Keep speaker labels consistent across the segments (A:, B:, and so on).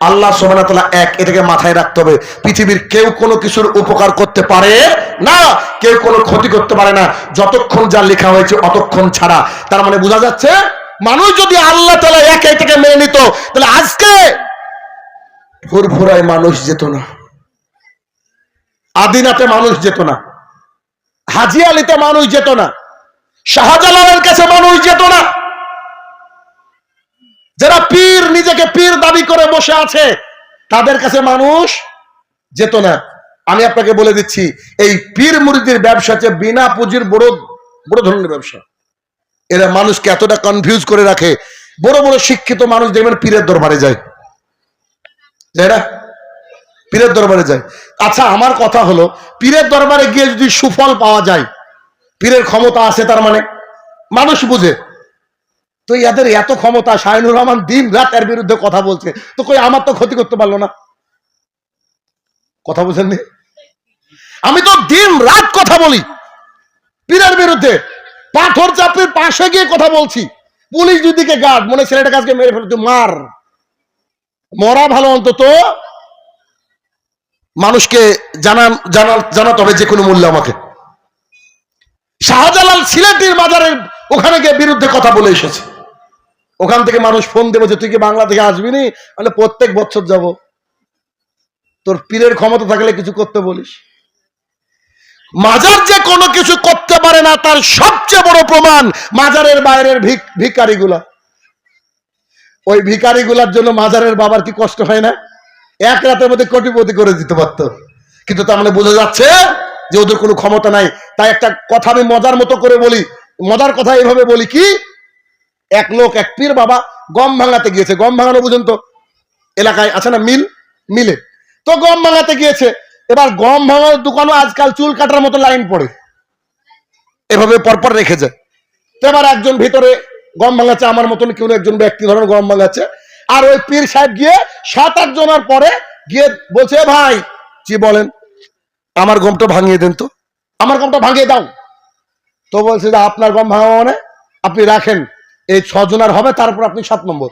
A: আল্লাহ সোমানাতলা এক, এটাকে মাথায় রাখতে হবে। পৃথিবীর কেউ কোনো কিছুর উপকার করতে পারে না, কেউ কোনো ক্ষতি করতে পারে না। যতক্ষণ যা লেখা হয়েছে অতক্ষণ ছাড়া। তার মানে বোঝা যাচ্ছে, মানুষ যদি আল্লাহ তালা এক এটাকে মেনে নিত, তাহলে আজকে ফুরফুরায় মানুষ যেত না। আদিনাতে মানুষ যেত না। হাজি আলিতে মানুষ যেত না। শাহজালালের কাছে মানুষ যেত না। নিজেকে পীর দাবি করে বসে আছে, তাদের কাছে মানুষ যেত না। আমি আপনাকে বলে দিচ্ছি, এই পীর মুরিদির ব্যবসা হচ্ছে বিনা পুঁজির বড় বড় ধরনের ব্যবসা। এরা মানুষকে এতটা কনফিউজ করে রাখে, বড় বড় শিক্ষিত মানুষ দেখবেন পীরের দরবারে যায় না? পীরের দরবারে যায়। আচ্ছা আমার কথা হলো, পীরের দরবারে গিয়ে যদি সুফল পাওয়া যায়, পীরের ক্ষমতা আছে তার মানে? মানুষ বুঝে। তো এদের এত ক্ষমতা, শাহিনুর রহমান দিন রাত এর বিরুদ্ধে কথা বলছে। তো কই আমার তো ক্ষতি করতে পারল না? কথা বুঝেননি? আমি তো দিন রাত কথা বলি। পীরের বিরুদ্ধে পাথর চাপড়ির পাশে গিয়ে কথা বলছি। পুলিশ দুদিকে গার্ড, মনে ছেলেটা কাজকে মেরে ফেলতে মার। মরা ভালো অন্তত মানুষকে জানান, জানাতে হবে যে কোনো মূল্যে আমাকে। শাহজালাল সিলেটের বাজারের ওখানে গিয়ে বিরুদ্ধে কথা বলে এসেছে। ওখান থেকে মানুষ ফোন দেবে যে, তুই কি বাংলা থেকে আসবি নি? মানে প্রত্যেক বছর যাব। তোর পীরের ক্ষমতা থাকলে কিছু করতে বলিস। মাজার যে কোনো কিছু করতে পারে না, তার সবচেয়ে বড় প্রমাণ মাজারের বাইরের ভিক, ভিকারিগুলা। ওই ভিকারিগুলার জন্য মাজারের বাবার কি কষ্ট হয় না? এক রাতের মধ্যে কোটিপতি করে দিতে পারতো। কিন্তু তার মানে বোঝা যাচ্ছে যে, ওদের কোনো ক্ষমতা নাই। তাই একটা কথা আমি মজার মতো করে বলি। মজার কথা এইভাবে বলি কি এক লোক, এক পীর বাবা গম ভাঙাতে গিয়েছে। গম ভাঙানো পর্যন্ত এলাকায় আছে না মিল? মিলে। তো গম ভাঙাতে গিয়েছে। এবার গম ভাঙানোর দোকানও আজকাল চুল কাটার মতো লাইন পড়ে। এভাবে পরপর রেখে যায় তো এবার একজন ভিতরে গম ভাঙাচ্ছে, আমার মতন কেউ একজন ব্যক্তি ধরেন গম ভাঙাচ্ছে। আর ওই পীর সাহেব গিয়ে সাত, আট জনের পরে গিয়ে বলছে ভাই জি বলেন? আমার গমটা ভাঙিয়ে দেন তো। আমার গমটা ভাঙিয়ে দাও। তো বলছে যে আপনার গম ভাঙা মানে আপনি রাখেন। এই ছজনার হবে তারপর আপনি সাত নম্বর।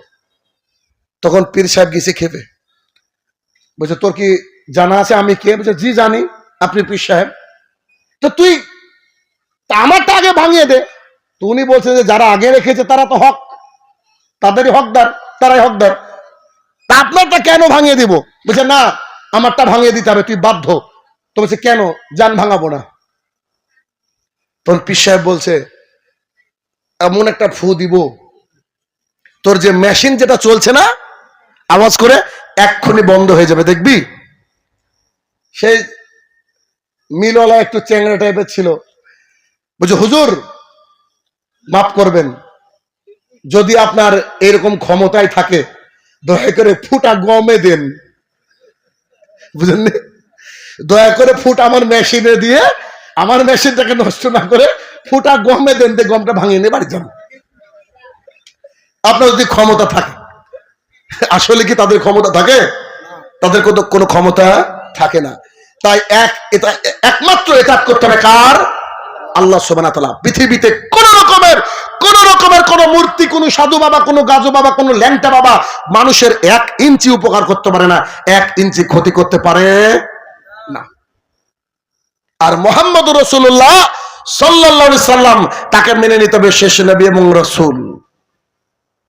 A: তখন পীর সাহেব গেছে খেপে। বলছে, তোর কি জানা আছে আমি কে? বলছে, জি জানি, আপনি পীর সাহেব। তো তুই আমারটা আগে ভাঙিয়ে দে। তো উনি বলছে যে, যারা আগে রেখেছে তারা তো হক। তাদেরই হকদার, তারাই হকদার। তা আপনারটা কেন ভাঙিয়ে দিব? বলছে, না, আমারটা ভাঙিয়ে দিতে হবে, তুই বাধ্য। তো বলছে, কেন? যান ভাঙাবো না। তখন পীর সাহেব বলছে এমন একটা ফু দিব। তোর যে মেশিন যেটা চলছে না, আওয়াজ করে এক্ষুনি বন্ধ হয়ে যাবে, দেখবি? সেই মিলওয়ালা একটু চ্যাংড়া টাইপের ছিল। বলছে, হুজুর, মাফ করবেন। যদি আপনার এরকম ক্ষমতায় থাকে, দয়া করে ফুটা গমে দেন। বুঝলেন দয়া করে ফুট আমার মেশিনে দিয়ে আমার মেশিনটাকে নষ্ট না করে ফুটা গমে দেন দিয়ে গমটা ভাঙিয়ে নিয়ে বাড়ি যান। আপনার যদি ক্ষমতা থাকে, আসলে কি তাদের ক্ষমতা থাকে? তাদের কোনো কোনো ক্ষমতা থাকে না। তাই এক, এটা একমাত্র এটা করতে হবে কার? আল্লাহ সোবানা তালা পৃথিবীতে কোন রকমের কোন রকমের কোন মূর্তি, কোন সাধু বাবা, কোন গাজু বাবা, কোন ল্যাংটা বাবা মানুষের এক ইঞ্চি উপকার করতে পারে না। এক ইঞ্চি ক্ষতি করতে পারে আর মোহাম্মদ রসুল্লাহ সাল্লাহ সাল্লাম তাকে মেনে নিতে হবে শেষ নবী এবং রসুল।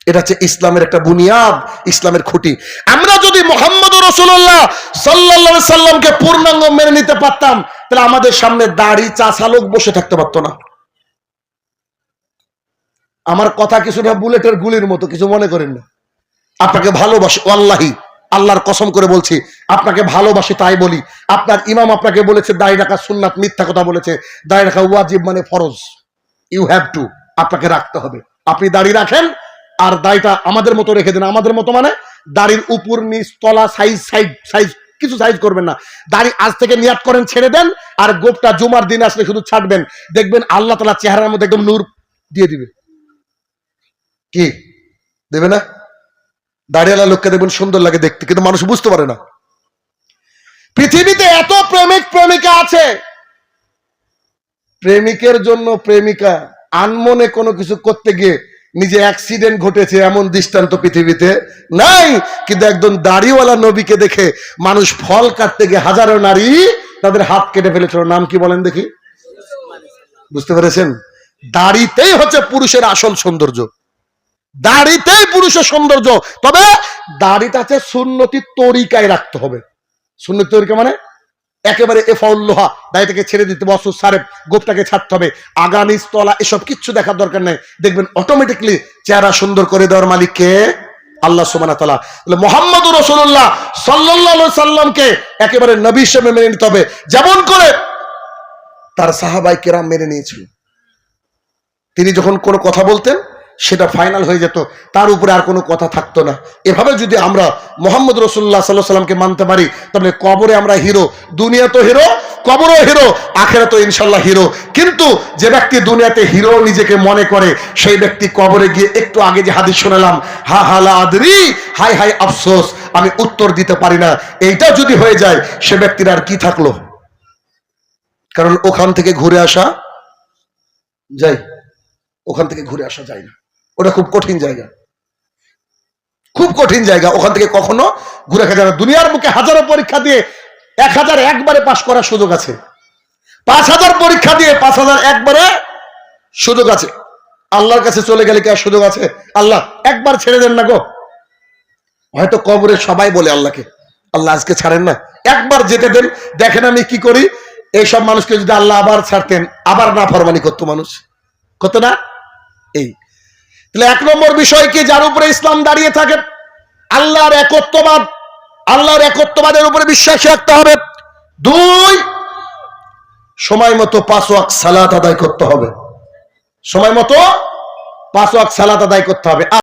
A: এটা হচ্ছে ইসলামের একটা বুনিয়াদ, ইসলামের খুঁটি। আমরা যদি মোহাম্মদ রসুল্লাহ সাল্লাহ সাল্লামকে পূর্ণাঙ্গ মেনে নিতে পারতাম, তাহলে আমাদের সামনে দাড়ি চাষা লোক বসে থাকতে পারতো না। আমার কথা কিছুটা বুলেটের গুলির মতো, কিছু মনে করেন না। আপনাকে ভালোবাসি আল্লাহি আল্লাহর কসম করে বলছি, আপনাকে ভালোবাসি তাই বলি। আপনার ইমাম আপনাকে বলেছে, দাড়ি রাখা সুন্নাত, মিথ্যা কথা বলেছে। দাড়ি রাখা ওয়াজিব মানে ফরজ। ইউ হ্যাভ টু আপনাকে রাখতে হবে। আপনি দাড়ি রাখেন, আর দাড়িটা আমাদের মতো রেখে দেন। আমাদের মতো মানে দাড়ির উপর, নিচ, তলা সাইজ সাইজ সাইজ কিছু সাইজ করবেন না। দাড়ি আজ থেকে নিয়াত করেন, ছেড়ে দেন, আর গোপটা জুমার দিন আসলে শুধু ছাড়বেন। দেখবেন আল্লাহ তালা চেহারার মধ্যে একদম নূর দিয়ে দিবে। কি? দেবে না? দাড়িওয়ালা লোককে দেখবেন সুন্দর লাগে দেখতে, কিন্তু মানুষ বুঝতে পারে না। পৃথিবীতে এত প্রেমিক প্রেমিকা আছে। প্রেমিকের জন্য প্রেমিকা আনমনে কোনো কিছু করতে গিয়ে নিজে অ্যাক্সিডেন্ট ঘটেছে এমন দৃষ্টান্ত পৃথিবীতে নাই, কিন্তু একজন দাড়িওয়ালা নবীকে দেখে মানুষ ফল কাটতে গিয়ে হাজারো নারী তাদের হাত কেটে ফেলেছিল। নাম কি বলেন দেখি? বুঝতে পেরেছেন? দাড়িতেই হচ্ছে পুরুষের আসল সৌন্দর্য। দাড়িতেই পুরুষের সৌন্দর্য। তবে দাড়িটা আছে সুন্নতি তরিকায় রাখতে হবে। সুন্নতি তরিকা মানে একেবারে এফাউল্লোহা দাড়িটাকে ছেড়ে দিতে অসুর সারেব গোপটাকে ছাড়তে হবে আগামী স্তলা, এসব কিচ্ছু দেখার দরকার নেই। দেখবেন অটোমেটিকলি চেহারা সুন্দর করে দেওয়ার মালিককে আল্লাহ সুবানা তালা মোহাম্মদ রসুল্লাহ সাল্লাহ সাল্লামকে একেবারে নবী হিসেবে মেনে নিতে হবে। যেমন করে তার সাহাবাই কেরাম মেনে নিয়েছিল। তিনি যখন কোনো কথা বলতেন সেটা ফাইনাল হয়ে যেত, তার উপরে আর কোনো কথা থাকতো না। এভাবে যদি আমরা মোহাম্মদ রসুল্লাহ সাল্লাহ সাল্লামকে মানতে পারি, তাহলে কবরে আমরা হিরো দুনিয়া তো হিরো কবরও হিরো আখেরা তো ইনশাল্লাহ হিরো কিন্তু যে ব্যক্তি দুনিয়াতে হিরো নিজেকে মনে করে, সেই ব্যক্তি কবরে গিয়ে একটু আগে যে হাদিস শোনালাম, হা হালা আদরি, হাই হাই আফসোস, আমি উত্তর দিতে পারি না। এইটা যদি হয়ে যায়, সে ব্যক্তির আর কি থাকল? কারণ ওখান থেকে ঘুরে আসা যাই ওখান থেকে ঘুরে আসা যায় না। ওটা খুব কঠিন জায়গা। খুব কঠিন জায়গা। ওখান থেকে কখনো ঘুরে যায় না। দুনিয়ার মুখে হাজারো পরীক্ষা দিয়ে এক হাজার একবারে পাশ করার সুযোগ আছে। পাঁচ হাজার পরীক্ষা দিয়ে পাঁচ হাজার একবারে সুযোগ আছে। আল্লাহর কাছে চলে গেলে কি আর সুযোগ আছে? আল্লাহ, একবার ছেড়ে দেন না গো। হয়তো কবরে সবাই বলে আল্লাহকে, আল্লাহ আজকে ছাড়েন না। একবার যেতে দেন। দেখেন আমি কি করি? এইসব মানুষকে যদি আল্লাহ আবার ছাড়তেন, আবার না ফরমানি করতো মানুষ। কত না? এই। তাহলে এক নম্বর বিষয় কি? যার উপরে ইসলাম দাঁড়িয়ে থাকে। আল্লাহর একত্ববাদ, আল্লাহর একত্ববাদের উপরে বিশ্বাস রাখতে হবে। দুই, সময় মতো পাঁচ ওয়াক সালাত আদায় করতে হবে। সময় মতো পাঁচ ওয়াক সালাত আদায় করতে হবে।